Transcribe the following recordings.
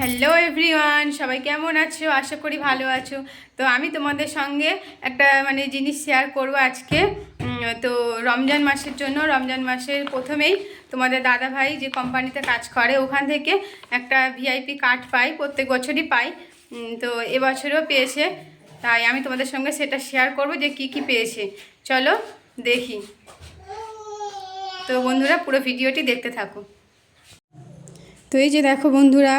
Hello everyone সবাই কেমন আছো? আশা করি ভালো আছো। তো আমি তোমাদের সঙ্গে একটা মানে জিনিস শেয়ার করব আজকে। তো রমজান মাসের জন্য, রমজান মাসের প্রথমেই তোমাদের দাদা ভাই যে কোম্পানিতে কাজ করে, ওখান থেকে একটা ভিআইপি কার্ড পাই, প্রত্যেক বছরই পাই। তো এবছরও পেয়েছে। তাই আমি তোমাদের সঙ্গে সেটা শেয়ার করব যে কি কি পেয়েছে। চলো দেখি। তো বন্ধুরা, পুরো ভিডিওটি দেখতে থাকো। তো এই যে দেখো বন্ধুরা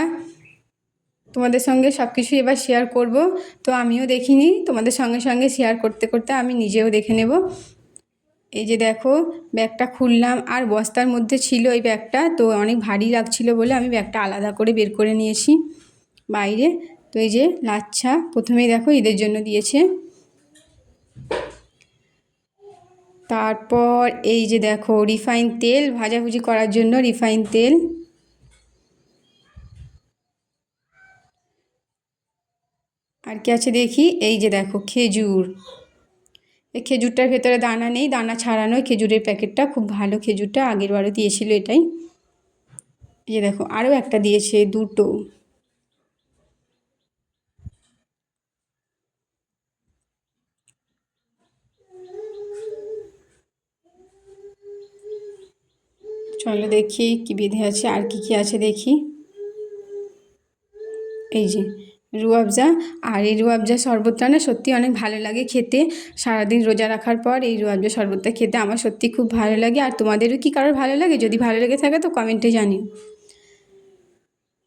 তোমাদের সঙ্গে সব কিছু এবার শেয়ার করব। তো আমিও দেখিনি, তোমাদের সঙ্গে সঙ্গে শেয়ার করতে করতে আমি নিজেও দেখে নেব। এই যে দেখো, ব্যাগটা খুললাম। আর বস্তার মধ্যে ছিল এই ব্যাগটা, তো অনেক ভারী লাগছিল বলে আমি ব্যাগটা আলাদা করে বের করে নিয়েছি বাইরে। তো এই যে লাচ্ছা, প্রথমেই দেখো ঈদের জন্য দিয়েছে। তারপর এই যে দেখো রিফাইন তেল, ভাজাভুজি করার জন্য রিফাইন তেল। আর কি আছে দেখি? এই যে দেখো, খেজুর। এই খেজুরটার ভেতরে দানা নেই, দানা ছাড়ানো খেজুরের প্যাকেটটা। খুব ভালো খেজুরটা, আগের বারও দিয়েছিল এটাই। এই যে দেখো, আরও একটা দিয়েছে দুটো। চলো দেখি কি বিধে আছে, আর কি কি আছে দেখি। এই যে রুয়াবজা আর এই রুয়াবজা শরবতটা না সত্যি অনেক ভালো লাগে খেতে। সারাদিন রোজা রাখার পর এই রুয়াবজা শরবতটা খেতে আমার সত্যি খুব ভালো লাগে। আর তোমাদেরও কি কারোর ভালো লাগে? যদি ভালো লেগে থাকে তো কমেন্টে জানিও।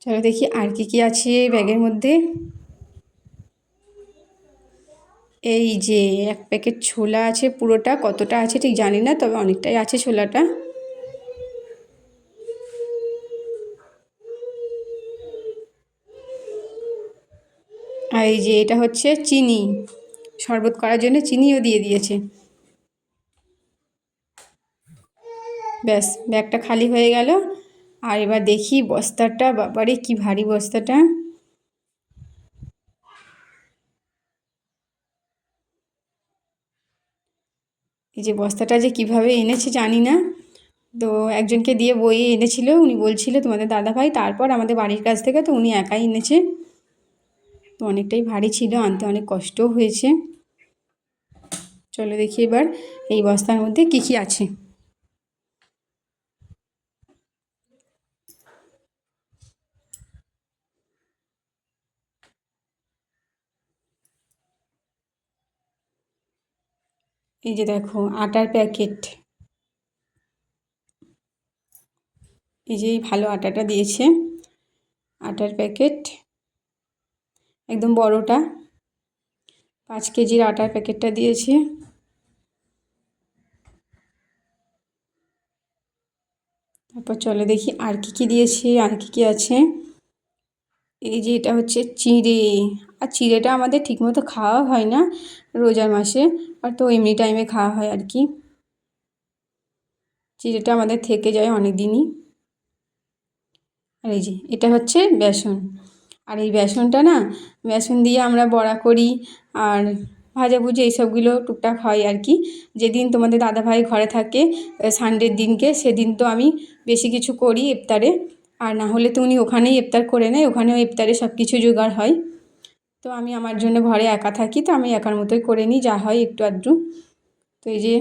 চলো দেখি আর কি কি আছে এই ব্যাগের মধ্যে। এই যে এক প্যাকেট ছোলা আছে পুরোটা, কতটা আছে ঠিক জানি না, তবে অনেকটাই আছে ছোলাটা। আর এই যে এটা হচ্ছে চিনি। শরবত করার জন্য চিনিও দিয়ে দিয়েছে। ব্যাস, ব্যাগটা খালি হয়ে গেল। আর এবার দেখি বস্তাটা, বাবারে কি ভারী বস্তাটা। এই যে বস্তাটা যে কীভাবে এনেছে জানি না। তো একজনকে দিয়ে বইয়ে এনেছিল, উনি বলছিল তোমাদের দাদাভাই, তারপর আমাদের বাড়ির কাছ থেকে তো উনি একাই এনেছে। তো অনেকটাই ভারী ছিল, আনতে অনেক কষ্টও হয়েছে। চলো দেখি এবার এই বস্তার মধ্যে কী কী আছে। এই যে দেখো, আটার প্যাকেট। এই যে ভালো আটাটা দিয়েছে, আটার প্যাকেট। একদম বড়টা। পাঁচ কেজির আটার প্যাকেটটা দিয়েছি। তারপর চলে দেখি আর কি কি দিয়েছি, আর কি কি আছে। এই যে এটা হচ্ছে চিড়ে। আর চিড়েটা আমাদের ঠিকমতো খাওয়া হয় না রোজার মাসে, আর তো এমনি টাইমে খাওয়া হয় আর কি। চিড়েটা আমাদের থেকে যায় অনেক দিনই আর এই যে, এটা হচ্ছে বেসন। আর এই বেসনটা না, বেসন দিয়ে আমরা বড়া করি আর ভাজাভুজি এইসবগুলো টুকটাক হয় আর কি। যেদিন তোমাদের দাদাভাই ঘরে থাকে সানডের দিনকে সেদিন তো আমি বেশি কিছু করি ইফতারে। আর না হলে তো উনি ওখানেই ইফতার করে নেয়, ওখানেও ইফতারে সব কিছু জোগাড় হয়। তো আমি আমার জন্য ঘরে একা থাকি, তো আমি একার মতোই করে নিই, যা হয় একটু আধটু। তো এই যে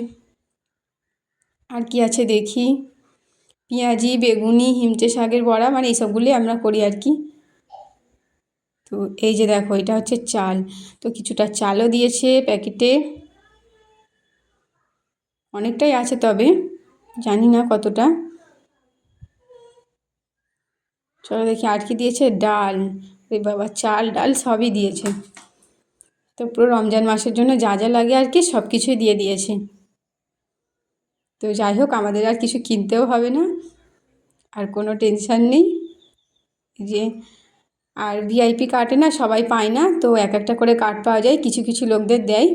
আর কি আছে দেখি। পেঁয়াজি, বেগুনি, হিমচে শাকের বড়া মানে এইসবগুলোই আমরা করি আর কি। তো এই যে দেখো, এটা হচ্ছে চাল। তো কিছুটা চালও দিয়েছে প্যাকেটে। অনেকটাই আছে তবে, জানি না কতটা। চলো দেখি আর কি দিয়েছে? ডাল। ওই বাবা, চাল, ডাল সবই দিয়েছে। তো পুরো রমজান মাসের জন্য যা যা লাগে আর কি সব কিছুই দিয়ে দিয়েছে। তো যাই হোক, আমাদের আর কিছু কিনতেও হবে না। আর কোনো টেনশান নেই। যে আর ভিআইপি কার্ডে না সবাই পায় না, তো এক একটা করে কার্ড পাওয়া যায়, কিছু কিছু লোকদের দেয়।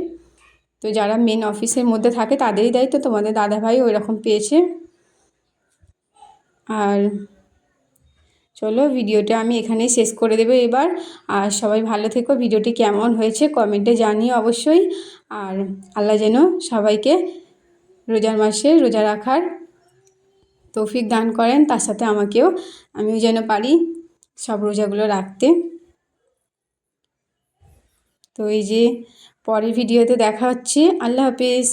তো যারা মেন অফিসের মধ্যে থাকে তাদেরই দেয়, তো তোমাদের দাদাভাই ওই রকম পেয়েছে। আর চলো ভিডিওটা আমি এখানেই শেষ করে দেবো এবার। আর সবাই ভালো থেকো, ভিডিওটি কেমন হয়েছে কমেন্টে জানিও অবশ্যই। আর আল্লাহ যেন সবাইকে রোজার মাসে রোজা রাখার তৌফিক দান করেন, তার সাথে আমাকেও, আমিও যেন পারি। সব রোজাগুলো রাখতে। তো এই যে পরের ভিডিওতে দেখা হচ্ছে। আল্লাহ হাফিজ।